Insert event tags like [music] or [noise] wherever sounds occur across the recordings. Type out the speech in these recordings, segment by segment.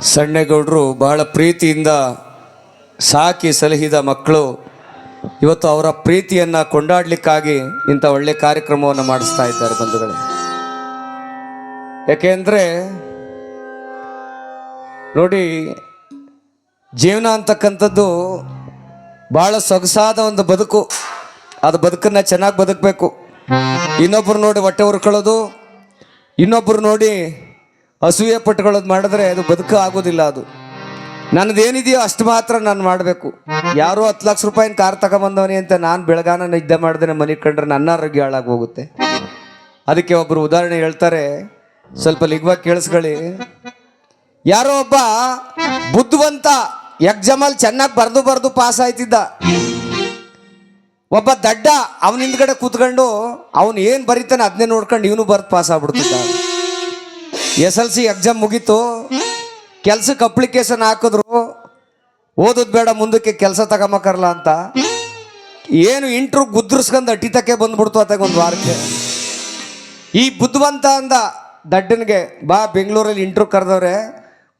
ಸಣ್ಣಗೌಡರು ಬಹಳ ಪ್ರೀತಿಯಿಂದ ಸಾಕಿ ಸಲಹಿದ ಮಕ್ಕಳು ಇವತ್ತು ಅವರ ಪ್ರೀತಿಯನ್ನು ಕೊಂಡಾಡಲಿಕ್ಕಾಗಿ ಇಂಥ ಒಳ್ಳೆ ಕಾರ್ಯಕ್ರಮವನ್ನು ಮಾಡಿಸ್ತಾ ಇದ್ದಾರೆ ಬಂಧುಗಳು. ಯಾಕೆಂದರೆ ನೋಡಿ, ಜೀವನ ಅಂತಕ್ಕಂಥದ್ದು ಭಾಳ ಸೊಗಸಾದ ಒಂದು ಬದುಕು. ಅದು ಬದುಕನ್ನು ಚೆನ್ನಾಗಿ ಬದುಕಬೇಕು. ಇನ್ನೊಬ್ಬರು ನೋಡಿ ಹೊಟ್ಟೆ ಹುರ್ಕೊಳ್ಳೋದು ಇನ್ನೊಬ್ಬರು ನೋಡಿ ಅಸೂಯೆ ಪಟ್ಕೊಳ್ಳೋದು ಮಾಡಿದ್ರೆ ಅದು ಬದುಕ ಆಗೋದಿಲ್ಲ ಅದು. ನನ್ನದೇನಿದೆಯೋ ಅಷ್ಟು ಮಾತ್ರ ನಾನು ಮಾಡಬೇಕು. ಯಾರೋ ಹತ್ತು ಲಕ್ಷ ರೂಪಾಯಿನ ಕಾರ್ ತಗೊಂಬಂದವನಿ ಅಂತ ನಾನು ಬೆಳಗಾನ ನಿದ್ದೆ ಮಾಡಿದ್ರೆ ಮನೆ ಕಂಡ್ರೆ ನನ್ನ ಆರೋಗ್ಯ ಹಾಳಾಗಿ ಹೋಗುತ್ತೆ ಅದಕ್ಕೆ ಒಬ್ಬರು ಉದಾಹರಣೆ ಹೇಳ್ತಾರೆ, ಸ್ವಲ್ಪ ಲಿಗ್ವಾಗಿ ಕೇಳಿಸ್ಕೊಳ್ಳಿ. ಯಾರೋ ಒಬ್ಬ ಬುದ್ಧಿವಂತ ಎಕ್ಸಾಮಲ್ಲಿ ಚೆನ್ನಾಗಿ ಬರೆದು ಬರೆದು ಪಾಸ್ ಆಯ್ತಿದ್ದ. ಒಬ್ಬ ದಡ್ಡ ಅವನ ಹಿಂದ್ಗಡೆ ಕೂತ್ಕೊಂಡು ಅವನು ಏನು ಬರೀತಾನೆ ಅದನ್ನೇ ನೋಡ್ಕೊಂಡು ಇವನು ಬರ್ದು ಪಾಸ್ ಆಗ್ಬಿಡ್ತಿದ್ದ ಎಸ್ ಎಲ್ ಸಿ ಎಕ್ಸಾಮ್ ಮುಗೀತು. ಕೆಲ್ಸಕ್ಕೆ ಅಪ್ಲಿಕೇಶನ್ ಹಾಕಿದ್ರು. ಓದೋದು ಬೇಡ, ಮುಂದಕ್ಕೆ ಕೆಲಸ ತಗೊಂಬಕರಲ್ಲ ಅಂತ. ಏನು ಇಂಟ್ರು ಗುದ್ರಿಸ್ಕೊಂಡು ಅಟ್ಟಿತಕ್ಕೆ ಬಂದ್ಬಿಡ್ತು ಅತ್ತಾಗ ಒಂದು ವಾರಕ್ಕೆ. ಈ ಬುದ್ಧಿವಂತ ಅಂದ ದಡ್ಡನಿಗೆ, ಬಾ ಬೆಂಗಳೂರಲ್ಲಿ ಇಂಟ್ರು ಕರೆದವ್ರೆ,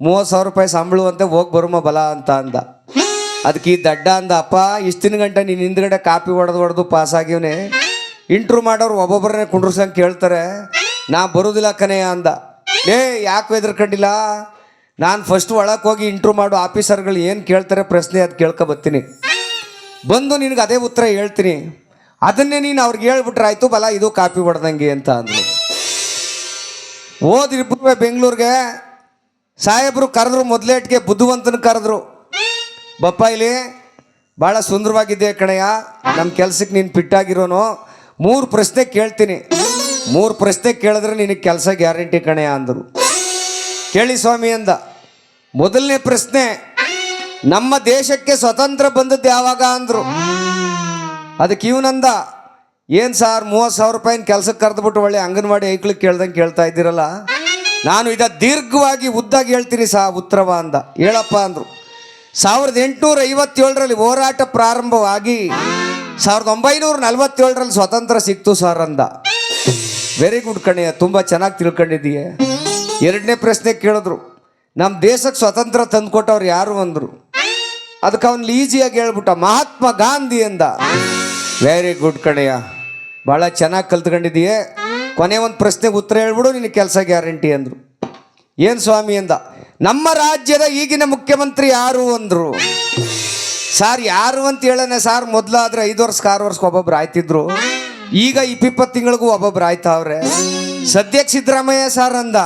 ಮೂವತ್ತು ಸಾವಿರ ರೂಪಾಯಿ ಅಂತ ಹೋಗಿ ಬರುಮ ಬಲ ಅಂತ ಅಂದ. ಅದಕ್ಕೆ ಈ ದಡ್ಡ ಅಂದ, ಅಪ್ಪ, ಇಷ್ಟಿನ ಗಂಟೆ ನೀನು ಹಿಂದ್ಗಡೆ ಕಾಪಿ ಹೊಡೆದು ಹೊಡೆದು ಪಾಸ್ ಆಗಿವನೇ ಇಂಟ್ರು ಮಾಡೋರು ಒಬ್ಬೊಬ್ಬರನ್ನೇ ಕುಂಡ್ರಸಂಗೆ ಕೇಳ್ತಾರೆ. ನಾ ಬರೋದಿಲ್ಲ ಕನೆಯ ಅಂದ. ಏ, ಯಾಕೆ ಹೆದರ್ಕೊಂಡಿಲ್ಲ ನಾನು ಫಸ್ಟ್ ಒಳಕ್ಕೆ ಹೋಗಿ ಇಂಟ್ರೂ ಮಾಡೋ ಆಫೀಸರ್ಗಳು ಏನು ಕೇಳ್ತಾರೆ ಪ್ರಶ್ನೆ ಅದು ಕೇಳ್ಕೊ ಬರ್ತೀನಿ. ಬಂದು ನಿನಗೆ ಅದೇ ಉತ್ತರ ಹೇಳ್ತೀನಿ. ಅದನ್ನೇ ನೀನು ಅವ್ರಿಗೆ ಹೇಳ್ಬಿಟ್ರೆ ಆಯಿತು, ಬಲ ಇದು ಕಾಪಿ ಹೊಡೆದಂಗೆ ಅಂತ ಅಂದರು ಓದಿರ್ಬುವೆ ಬೆಂಗಳೂರಿಗೆ, ಸಾಹೇಬರು ಕರೆದ್ರು ಮೊದಲೇಟ್ಗೆ ಬುದ್ಧಿವಂತನ ಕರೆದ್ರು. ಬಪ್ಪ ಇಲ್ಲಿ, ಭಾಳ ಸುಂದರವಾಗಿದ್ದೆ ಕಣಯ್ಯ? ನಮ್ಮ ಕೆಲಸಕ್ಕೆ ನೀನು ಫಿಟ್ಟಾಗಿರೋನು ಮೂರು ಪ್ರಶ್ನೆ ಕೇಳ್ತೀನಿ. ಮೂರು ಪ್ರಶ್ನೆ ಕೇಳಿದ್ರೆ ನಿನಗೆ ಕೆಲಸ ಗ್ಯಾರಂಟಿ ಕಣೆ ಅಂದರು. ಕೇಳಿ ಸ್ವಾಮಿ ಅಂದ. ಮೊದಲನೇ ಪ್ರಶ್ನೆ, ನಮ್ಮ ದೇಶಕ್ಕೆ ಸ್ವತಂತ್ರ ಬಂದದ್ದು ಯಾವಾಗ ಅಂದರು. ಅದಕ್ಕೆ ಇವನಂದ ಏನು ಸಾರ್, ಮೂವತ್ತು ಸಾವಿರ ರೂಪಾಯಿನ ಕೆಲಸಕ್ಕೆ ಕರೆದ್ಬಿಟ್ಟು ಒಳ್ಳೆ ಅಂಗನವಾಡಿ ಐಕ್ಳಿಗೆ ಕೇಳ್ದಂಗೆ ಕೇಳ್ತಾ ಇದ್ದೀರಲ್ಲ? ನಾನು ಇದ ದೀರ್ಘವಾಗಿ ಉದ್ದಾಗಿ ಹೇಳ್ತೀನಿ ಸಾ, ಉತ್ತರವ ಅಂದ. ಹೇಳಪ್ಪ ಅಂದರು. ಸಾವಿರದ ಎಂಟುನೂರ ಐವತ್ತೇಳರಲ್ಲಿ ಹೋರಾಟ ಪ್ರಾರಂಭವಾಗಿ ಸಾವಿರದ ಒಂಬೈನೂರ ನಲವತ್ತೇಳರಲ್ಲಿ ಸ್ವತಂತ್ರ ಸಿಕ್ತು ಸರ್ ಅಂದ. ವೆರಿ ಗುಡ್ ಕಣಯ್ಯ ತುಂಬ ಚೆನ್ನಾಗಿ ತಿಳ್ಕೊಂಡಿದ್ದೀಯ? ಎರಡನೇ ಪ್ರಶ್ನೆ ಕೇಳಿದ್ರು. ನಮ್ಮ ದೇಶಕ್ಕೆ ಸ್ವತಂತ್ರ ತಂದುಕೊಟ್ಟವ್ರು ಯಾರು ಅಂದರು. ಅದಕ್ಕೆ ಅವನು ಈಸಿಯಾಗಿ ಹೇಳ್ಬಿಟ್ಟ, ಮಹಾತ್ಮ ಗಾಂಧಿ ಅಂದ. ವೆರಿ ಗುಡ್ ಕಣಯ್ಯ ಭಾಳ ಚೆನ್ನಾಗಿ ಕಲ್ತ್ಕೊಂಡಿದೀಯ ಕೊನೆ ಒಂದು ಪ್ರಶ್ನೆಗೆ ಉತ್ತರ ಹೇಳ್ಬಿಡು ನಿನಗೆ ಕೆಲಸ ಗ್ಯಾರಂಟಿ ಅಂದರು. ಏನು ಸ್ವಾಮಿ ಅಂದ? ನಮ್ಮ ರಾಜ್ಯದ ಈಗಿನ ಮುಖ್ಯಮಂತ್ರಿ ಯಾರು ಅಂದರು? ಸಾರ್ ಯಾರು ಅಂತ ಹೇಳನೆ ಸಾರ್ ಮೊದಲಾದ್ರೆ ಐದು ವರ್ಷಕ್ಕೆ ಆರು ವರ್ಷಕ್ಕೆ ಒಬ್ಬೊಬ್ರು ಆಯ್ತಿದ್ರು. ಈಗ ಇಪ್ಪಿಪ್ಪತ್ತು ತಿಂಗಳಿಗೂ ಒಬ್ಬೊಬ್ರು ಆಯ್ತಾವ್ರೆ. ಸದ್ಯಕ್ಕೆ ಸಿದ್ದರಾಮಯ್ಯ ಸಾರ್ ಅಂದ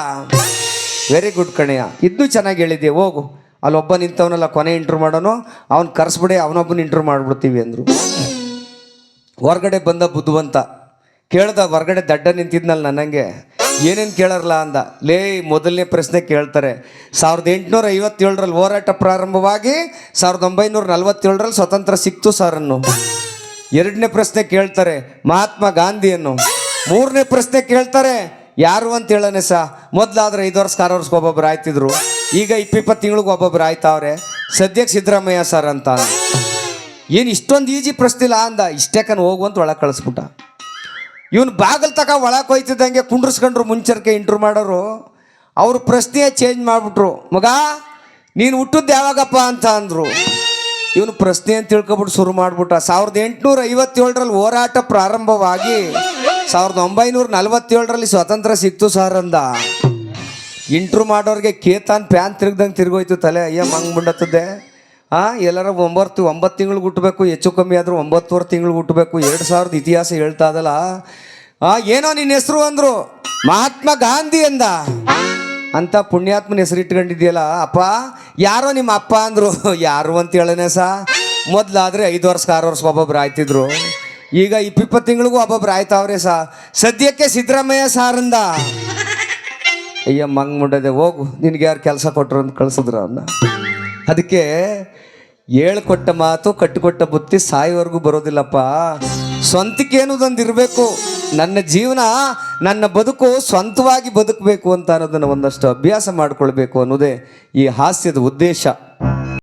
ವೆರಿ ಗುಡ್ ಕಣಯ್ಯ ಇದ್ದು ಚೆನ್ನಾಗಿ ಹೇಳಿದ್ದೆ, ಹೋಗು. ಅಲ್ಲೊಬ್ಬ ನಿಂತವನಲ್ಲ ಕೊನೆ ಇಂಟ್ರು ಮಾಡೋನು, ಅವ್ನು ಕರೆಸ್ಬಿಡಿ ಅವನೊಬ್ಬನ ಇಂಟ್ರು ಮಾಡ್ಬಿಡ್ತೀವಿ ಅಂದರು. ಹೊರಗಡೆ ಬಂದ ಬುದ್ಧವಂತ, ಕೇಳ್ದ ಹೊರಗಡೆ ದಡ್ಡ ನಿಂತಿದ್ನಲ್ಲ ನನಗೆ ಏನೇನು ಕೇಳಾರಲ್ಲ ಅಂದ, ಲೇ, ಮೊದಲನೇ ಪ್ರಶ್ನೆ ಕೇಳ್ತಾರೆ, ಸಾವಿರದ ಎಂಟುನೂರ ಐವತ್ತೇಳರಲ್ಲಿ ಹೋರಾಟ ಪ್ರಾರಂಭವಾಗಿ ಸಾವಿರದ ಒಂಬೈನೂರ ನಲ್ವತ್ತೇಳರಲ್ಲಿ ಸ್ವತಂತ್ರ ಸಿಕ್ತು ಸರ್ ಅನ್ನು. ಎರಡನೇ ಪ್ರಶ್ನೆ ಕೇಳ್ತಾರೆ ಮಹಾತ್ಮ ಗಾಂಧಿಯನ್ನು. ಮೂರನೇ ಪ್ರಶ್ನೆ ಕೇಳ್ತಾರೆ, ಯಾರು ಅಂತ ಹೇಳನೆ ಸಾ? ಮೊದಲಾದ್ರೆ ಐದು ವರ್ಷ, ಆರು ವರ್ಷಕ್ಕೆ ಒಬ್ಬೊಬ್ರು ಆಯ್ತಿದ್ರು. ಈಗ ಇಪ್ಪಿಪ್ಪತ್ತು ತಿಂಗಳಿಗೆ ಒಬ್ಬೊಬ್ರು ಆಯ್ತಾವ್ರೆ. ಸದ್ಯಕ್ಕೆ ಸಿದ್ದರಾಮಯ್ಯ ಸರ್ ಅಂತ ಏನು ಇಷ್ಟೊಂದು ಈಜಿ ಪ್ರಶ್ನೆ ಇಲ್ಲ ಅಂದ. ಇಷ್ಟೇ ಕನ್ ಹೋಗುವಂತ ಒಳಗೆ ಕಳಿಸ್ಬಿಟ್ಟ. ಇವನು ಬಾಗಲ್ ತಕ ಒಳಗೆ ಹೋಯ್ತಿದ್ದಂಗೆ ಕುಂಡ್ರಸ್ಕೊಂಡ್ರು, ಮುಂಚರ್ಕೆ ಇಂಟ್ರು ಮಾಡೋರು. ಅವ್ರ ಪ್ರಶ್ನೆ ಚೇಂಜ್ ಮಾಡಿಬಿಟ್ರು. ಮಗ, ನೀನು ಹುಟ್ಟಿದ್ದು ಯಾವಾಗಪ್ಪ ಅಂತ ಅಂದರು. ಇವನು ಪ್ರಶ್ನೆ ಅಂತ ತಿಳ್ಕೊಬಿಟ್ಟು ಶುರು ಮಾಡ್ಬಿಟ್ಟ. ಸಾವಿರದ ಎಂಟುನೂರ ಐವತ್ತೇಳರಲ್ಲಿ ಹೋರಾಟ ಪ್ರಾರಂಭವಾಗಿ ಸಾವಿರದ ಒಂಬೈನೂರ ನಲವತ್ತೇಳರಲ್ಲಿ ಸ್ವಾತಂತ್ರ್ಯ ಸಿಕ್ತು ಸರ್ ಅಂದ. ಇಂಟ್ರು ಮಾಡೋರಿಗೆ ಕೇತಾನ್ ಪ್ಯಾನ್ ತಿರುಗ್ದಂಗೆ ತಿರುಗೋಯ್ತು ತಲೆ. ಅಯ್ಯ, ಮಂಗ್ ಬಿಡತ್ತದೆ ಆ, ಎಲ್ಲರ ಒಂಬತ್ತು ಒಂಬತ್ತು ತಿಂಗಳು ಹುಟ್ಟಬೇಕು ಹೆಚ್ಚು ಕಮ್ಮಿ ಆದರೂ ಒಂಬತ್ತುವರೆ ತಿಂಗಳು ಹುಟ್ಟಬೇಕು ಎರಡು ಸಾವಿರದ ಇತಿಹಾಸ ಹೇಳ್ತಾ ಅದಲ್ಲ. ಆ, ಏನೋ ನಿನ್ನ ಹೆಸರು ಅಂದರು. ಮಹಾತ್ಮ ಗಾಂಧಿ ಅಂದ. ಅಂತ ಪುಣ್ಯಾತ್ಮನ ಹೆಸರು ಇಟ್ಕೊಂಡಿದ್ಯಲ್ಲ ಅಪ್ಪ, ಯಾರೋ ನಿಮ್ಮ ಅಪ್ಪ ಅಂದರು, [laughs] ಯಾರು ಅಂತ ಹೇಳನೆ ಸಾ? ಮೊದಲಾದರೆ ಐದು ವರ್ಷಕ್ಕೆ ಆರು ವರ್ಷ ಒಬ್ಬೊಬ್ರು ಆಯ್ತಿದ್ರು. ಈಗ ಇಪ್ಪಿಪ್ಪತ್ತು ತಿಂಗಳಿಗೂ ಒಬ್ಬೊಬ್ರು ಆಯ್ತಾವ್ರೆ ಸಾ? ಸದ್ಯಕ್ಕೆ ಸಿದ್ದರಾಮಯ್ಯ ಸಾರಂದ. ಅಯ್ಯ, ಮಂಗ್ ಮುಂಡದೆ, ಹೋಗು, ನಿನಗೆ ಯಾರು ಕೆಲಸ ಕೊಟ್ಟರು ಅಂತ ಕಳಿಸಿದ್ರು ಅವನ್ನ ಅದಕ್ಕೆ ಹೇಳ್ಕೊಟ್ಟ ಮಾತು ಕಟ್ಟಿಕೊಟ್ಟ ಬುತ್ತಿ ಸಾಯಿವರೆಗೂ ಬರೋದಿಲ್ಲಪ್ಪ. ಸ್ವಂತಕ್ಕೆ ಏನೋದೊಂದು ಇರಬೇಕು ನನ್ನ ಜೀವನ, ನನ್ನ ಬದುಕು ಸ್ವಂತವಾಗಿ ಬದುಕಬೇಕು ಅಂತ ಅನ್ನೋದನ್ನು ಒಂದಷ್ಟು ಅಭ್ಯಾಸ ಮಾಡಿಕೊಳ್ಬೇಕು ಅನ್ನೋದೇ ಈ ಹಾಸ್ಯದ ಉದ್ದೇಶ.